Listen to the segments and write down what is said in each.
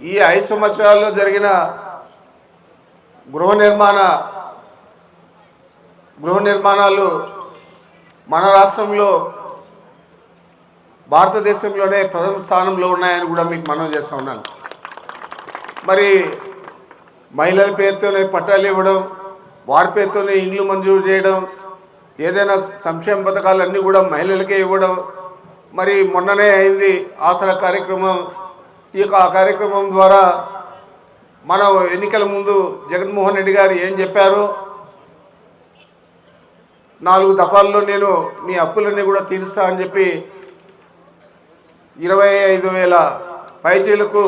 ఈ ఐదు సంవత్సరాల్లో జరిగిన గృహ నిర్మాణ గృహ నిర్మాణాలు మన రాష్ట్రంలో భారతదేశంలోనే ప్రథమ స్థానంలో ఉన్నాయని కూడా మీకు మనం చేస్తూ ఉన్నాను. మరి మహిళల పేరుతోనే పట్టాలు ఇవ్వడం వారి పేరుతోనే ఇండ్లు మంజూరు చేయడం ఏదైనా సంక్షేమ పథకాలన్నీ కూడా మహిళలకే ఇవ్వడం మరి మొన్ననే అయింది ఆసరా కార్యక్రమం ఈ యొక్క ఆ కార్యక్రమం ద్వారా మనం ఎన్నికల ముందు జగన్మోహన్ రెడ్డి గారు ఏం చెప్పారు? నాలుగు దఫాల్లో నేను మీ అప్పులన్నీ కూడా తీరుస్తా అని చెప్పి ఇరవై ఐదు వేల పైచీలకు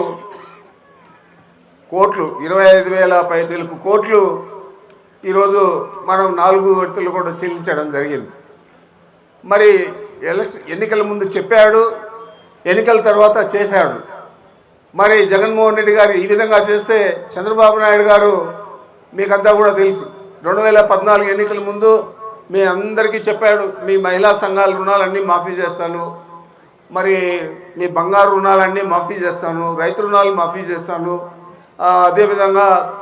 కోట్లు ఇరవై ఐదు వేల పైచీలకు కోట్లు ఈరోజు మనం నాలుగు విడతలు కూడా చెల్లించడం జరిగింది. మరి ఎలక్షన్ ఎన్నికల ముందు చెప్పాడు ఎన్నికల తర్వాత చేశాడు. మరి జగన్మోహన్ రెడ్డి గారు ఈ విధంగా చేస్తే చంద్రబాబు నాయుడు గారు మీకంతా కూడా తెలుసు. రెండు వేల పద్నాలుగు ఎన్నికల ముందు మీ అందరికీ చెప్పాడు మీ మహిళా సంఘాల రుణాలన్నీ మాఫీ చేస్తాను మరి మీ బంగారు రుణాలన్నీ మాఫీ చేస్తాను రైతు రుణాలు మాఫీ చేస్తాను. అదేవిధంగా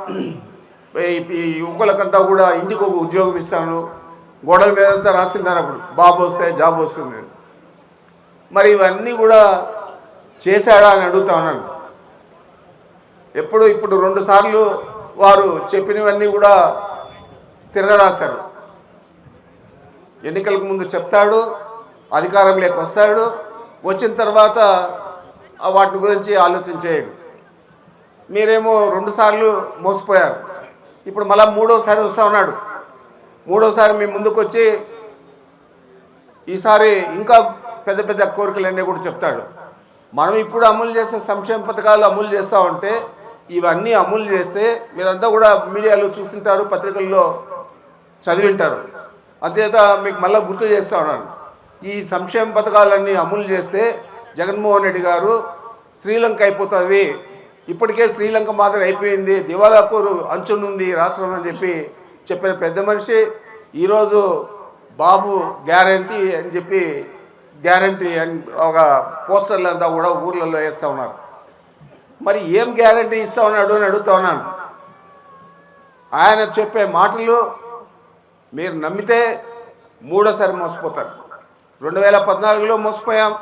ఈ- యువకులకంతా కూడా ఇంటికి ఒక ఉద్యోగం ఇస్తాను. గోడల మీద అంతా రాసింటారు అప్పుడు బాబు వస్తే జాబ్ వస్తుంది మరి ఇవన్నీ కూడా చేశాడా అని అడుగుతా ఉన్నాను. ఎప్పుడు ఇప్పుడు రెండుసార్లు వారు చెప్పినవన్నీ కూడా తిరగరాశారు. ఎన్నికలకు ముందు చెప్తాడు అధికారంలోకి వస్తాడు వచ్చిన తర్వాత వాటి గురించి ఆలోచించేయడు మీరేమో రెండుసార్లు మోసపోయారు. ఇప్పుడు మళ్ళీ మూడోసారి వస్తా ఉన్నాడు. మూడోసారి మీ ముందుకు వచ్చి ఈసారి ఇంకా పెద్ద పెద్ద కోరికలన్నీ కూడా చెప్తాడు. మనం ఇప్పుడు అమలు చేసే సంక్షేమ పథకాలు అమలు చేస్తూ ఉంటే ఇవన్నీ అమలు చేస్తే మీరంతా కూడా మీడియాలో చూస్తుంటారు పత్రికల్లో చదివింటారు. అంతేత మీకు మళ్ళీ గుర్తు చేస్తూ ఉన్నాను. ఈ సంక్షేమ పథకాలన్నీ అమలు చేస్తే జగన్మోహన్ రెడ్డి గారు శ్రీలంక అయిపోతుంది. ఇప్పటికే శ్రీలంక మాదిరి అయిపోయింది. దివాలాకూరు అంచునుంది రాష్ట్రం అని చెప్పి చెప్పిన పెద్ద మనిషి ఈరోజు బాబు గ్యారంటీ అని చెప్పి గ్యారంటీ అని ఒక పోస్టర్లు అంతా కూడా ఊర్లలో వేస్తూ ఉన్నారు. మరి ఏం గ్యారంటీ ఇస్తా ఉన్నాడు అని అడుగుతా ఉన్నాను. ఆయన చెప్పే మాటలు మీరు నమ్మితే మూడోసారి మోసపోతారు. రెండు వేల పద్నాలుగులో మోసపోయాం.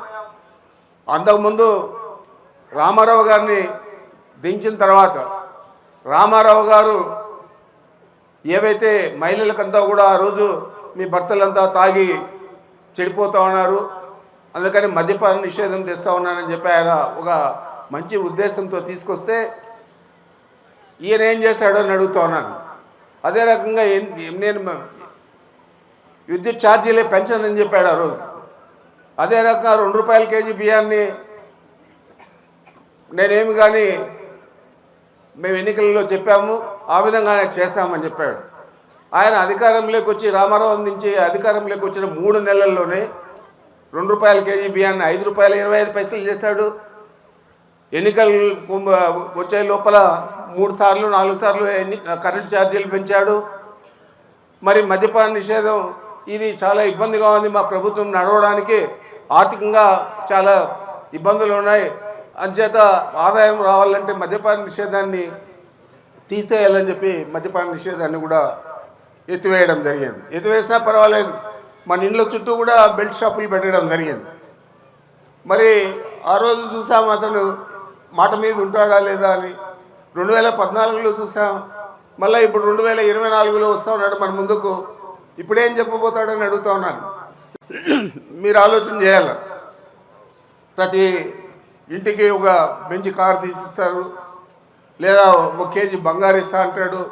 అంతకుముందు రామారావు గారిని దించిన తర్వాత రామారావు గారు ఏవైతే మహిళలకంతా కూడా ఆ రోజు మీ భర్తలంతా తాగి చెడిపోతూ ఉన్నారు. అందుకని మద్యపాన నిషేధం తెస్తా ఉన్నానని చెప్పి ఆయన ఒక మంచి ఉద్దేశంతో తీసుకొస్తే ఈయన ఏం చేశాడో అని అడుగుతా ఉన్నాను. అదే రకంగా ఏం- నేను విద్యుత్ ఛార్జీలే పెంచనని చెప్పాడు ఆ రోజు. అదే రకంగా రెండు రూపాయల కేజీ బియ్యాన్ని నేనేమి కానీ మేము ఎన్నికలలో చెప్పాము ఆ విధంగానే చేస్తామని చెప్పాడు. ఆయన అధికారంలోకి వచ్చి రామారావు అందించి అధికారంలోకి వచ్చిన మూడు నెలల్లోనే రెండు రూపాయల కేజీ బియ్యాన్ని ఐదు రూపాయల ఇరవై ఐదు పైసలు చేశాడు. ఎన్నికలు వచ్చే లోపల మూడు సార్లు నాలుగు సార్లు ఎన్ని కరెంట్ ఛార్జీలు పెంచాడు. మరి మద్యపాన నిషేధం ఇది చాలా ఇబ్బందిగా ఉంది మా ప్రభుత్వం నడవడానికి. ఆర్థికంగా చాలా ఇబ్బందులు ఉన్నాయి. అంచేత ఆదాయం రావాలంటే మద్యపాన నిషేధాన్ని తీసేయాలని చెప్పి మద్యపాన నిషేధాన్ని కూడా ఎత్తివేయడం జరిగింది. ఎత్తివేసినా పర్వాలేదు. మన ఇండ్ల చుట్టూ కూడా బెల్ట్ షాపులు పెట్టడం జరిగింది. మరి ఆ రోజు చూసాము అతను మాట మీద ఉంటాడా లేదా అని. రెండు వేల పద్నాలుగులో చూసాం. మళ్ళీ ఇప్పుడు రెండు వేల ఇరవై నాలుగులో వస్తూ ఉన్నాడు మన ముందుకు. ఇప్పుడేం చెప్పబోతాడని అడుగుతా ఉన్నాను. మీరు ఆలోచన చేయాలి. ప్రతి ఇంటికి ఒక మంచి కారు తీసిస్తారు. లేదా ఒక కేజీ బంగారు ఇస్తా అంటాడు.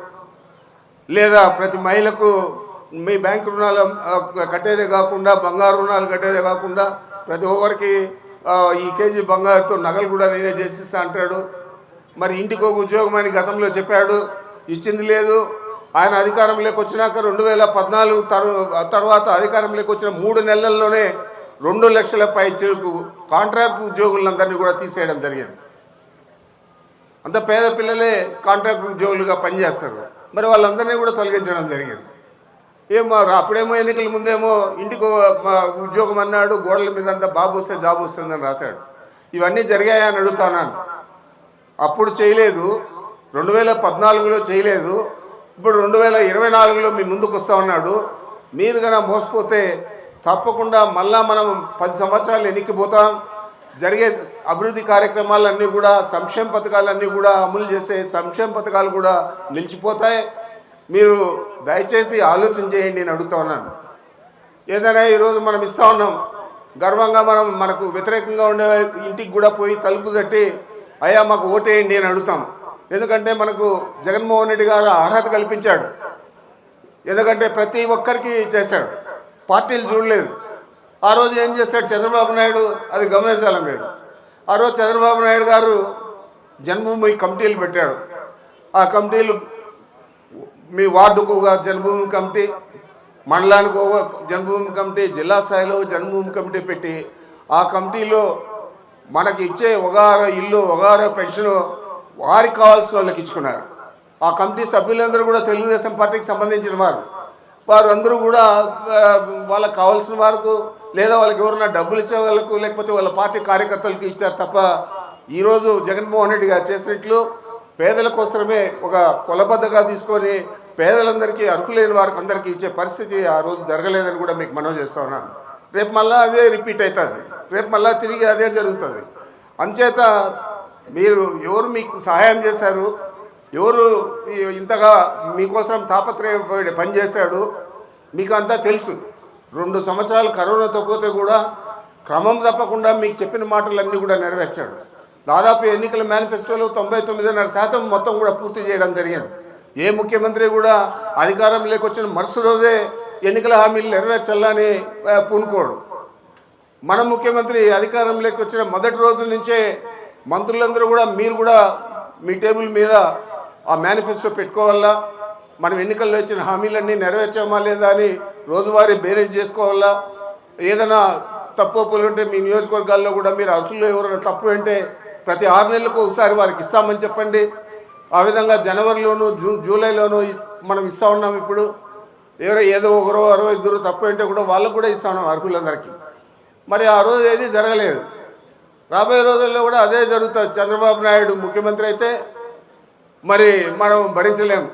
లేదా ప్రతి మహిళకు మీ బ్యాంక్ రుణాలు కట్టేదే కాకుండా బంగారు రుణాలు కట్టేదే కాకుండా ప్రతి ఒక్కరికి ఈ కేజీ బంగారుతో నగలు కూడా నేనే చేసిస్తా అంటాడు. మరి ఇంటికి ఒక ఉద్యోగం అని గతంలో చెప్పాడు. ఇచ్చింది లేదు. ఆయన అధికారంలోకి వచ్చినాక రెండు వేల పద్నాలుగు తర్వాత అధికారంలోకి వచ్చిన మూడు నెలల్లోనే రెండు లక్షల పై చెరుకు కాంట్రాక్ట్ ఉద్యోగులందరినీ కూడా తీసేయడం జరిగింది. అంత పేద పిల్లలే కాంట్రాక్ట్ ఉద్యోగులుగా పనిచేస్తారు. మరి వాళ్ళందరినీ కూడా తొలగించడం జరిగింది. ఏమో రా- అప్పుడేమో ఎన్నికల ముందేమో ఇంటికి మా ఉద్యోగం అన్నాడు గోడల మీద అంతా బాబు వస్తే జాబ్ వస్తుందని రాశాడు. ఇవన్నీ జరిగాయని అడుగుతున్నాను అప్పుడు చేయలేదు. రెండు వేల పద్నాలుగులో చేయలేదు. ఇప్పుడు రెండు వేల ఇరవై నాలుగులో మీ ముందుకు వస్తా ఉన్నాడు. మీరు కనుక మోసపోతే తప్పకుండా మళ్ళా మనం పది సంవత్సరాలు ఎన్నికపోతాం జరిగే అభివృద్ధి కార్యక్రమాలన్నీ కూడా సంక్షేమ పథకాలన్నీ కూడా అమలు చేసే సంక్షేమ పథకాలు కూడా నిలిచిపోతాయి. మీరు దయచేసి ఆలోచన చేయండి అని అడుగుతా ఉన్నాను. ఏదైనా ఈరోజు మనం ఇస్తా ఉన్నాం. గర్వంగా మనం మనకు వ్యతిరేకంగా ఉండే ఇంటికి కూడా పోయి తలుపు తట్టి అయ్యా మాకు ఓటేయండి అని అడుగుతాం. ఎందుకంటే మనకు జగన్మోహన్ రెడ్డి గారు అర్హత కల్పించాడు. ఎందుకంటే ప్రతి ఒక్కరికి చేశాడు. పార్టీలు చూడలేదు. ఆ రోజు ఏం చేశాడు చంద్రబాబు నాయుడు? అది గమనించాలి మీరు ఆ రోజు చంద్రబాబు నాయుడు గారు జన్మభూమి కమిటీలు పెట్టాడు. ఆ కమిటీలు మీ వార్డుకు ఒక జన్మభూమి కమిటీ మండలానికి ఒక జన్మభూమి కమిటీ జిల్లా స్థాయిలో జన్మభూమి కమిటీ పెట్టి ఆ కమిటీలో మనకి ఇచ్చే ఒగారో ఇల్లు ఒగారో పెన్షన్ వారికి కావాల్సిన వాళ్ళకి ఇచ్చుకున్నారు. ఆ కమిటీ సభ్యులందరూ కూడా తెలుగుదేశం పార్టీకి సంబంధించిన వారు. వారు అందరూ కూడా వాళ్ళకి కావాల్సిన వారికి లేదా వాళ్ళకి ఎవరైనా డబ్బులు ఇచ్చే వాళ్ళకు లేకపోతే వాళ్ళ పార్టీ కార్యకర్తలకు ఇచ్చారు తప్ప ఈరోజు జగన్మోహన్ రెడ్డి గారు చేసినట్లు పేదల కోసమే ఒక కొలబద్దగా తీసుకొని పేదలందరికీ అర్హులేని వారికి అందరికీ ఇచ్చే పరిస్థితి ఆ రోజు జరగలేదని కూడా మీకు మనవి చేస్తా ఉన్నాను. రేపు మళ్ళీ అదే రిపీట్ అవుతుంది. రేపు మళ్ళీ తిరిగి అదే జరుగుతుంది. అంచేత మీరు ఎవరు మీకు సహాయం చేశారు ఎవరు ఇంతగా మీకోసం తాపత్రయపడి పనిచేశాడు మీకు అంతా తెలుసు. రెండు సంవత్సరాలు కరోనాతో పోతే కూడా క్రమం తప్పకుండా మీకు చెప్పిన మాటలన్నీ కూడా నెరవేర్చాడు. దాదాపు ఎన్నికల మేనిఫెస్టోలో తొంభై తొమ్మిదిన్నర శాతం మొత్తం కూడా పూర్తి చేయడం జరిగింది. ఏ ముఖ్యమంత్రి కూడా అధికారం లేకొచ్చిన మరుసటి రోజే ఎన్నికల హామీలు నెరవేర్చాలని పూనుకోడు. మన ముఖ్యమంత్రి అధికారం లేకొచ్చిన మొదటి రోజు నుంచే మంత్రులందరూ కూడా మీరు కూడా మీ టేబుల్ మీద ఆ మేనిఫెస్టో పెట్టుకోవాలా? మనం ఎన్నికల్లో ఇచ్చిన హామీలన్నీ నెరవేర్చామా లేదా అని రోజువారీ బేరేజ్ చేసుకోవాలా? ఏదైనా తప్పు ఒప్పులు ఉంటే మీ నియోజకవర్గాల్లో కూడా మీరు అర్హులు ఎవరైనా తప్పు అంటే ప్రతి ఆరు నెలలకు ఒకసారి వారికి ఇస్తామని చెప్పండి. ఆ విధంగా జనవరిలోను జూ జూలైలోను ఇస్- మనం ఇస్తా ఉన్నాం ఇప్పుడు. ఎవరో ఏదో ఒకరో అరవై ఇద్దరు తప్పు ఉంటే కూడా వాళ్ళకు కూడా ఇస్తా ఉన్నాం అర్హులందరికీ. మరి ఆ రోజు ఏది జరగలేదు. రాబోయే రోజుల్లో కూడా అదే జరుగుతుంది. చంద్రబాబు నాయుడు ముఖ్యమంత్రి అయితే మరి మనం భరించలేము.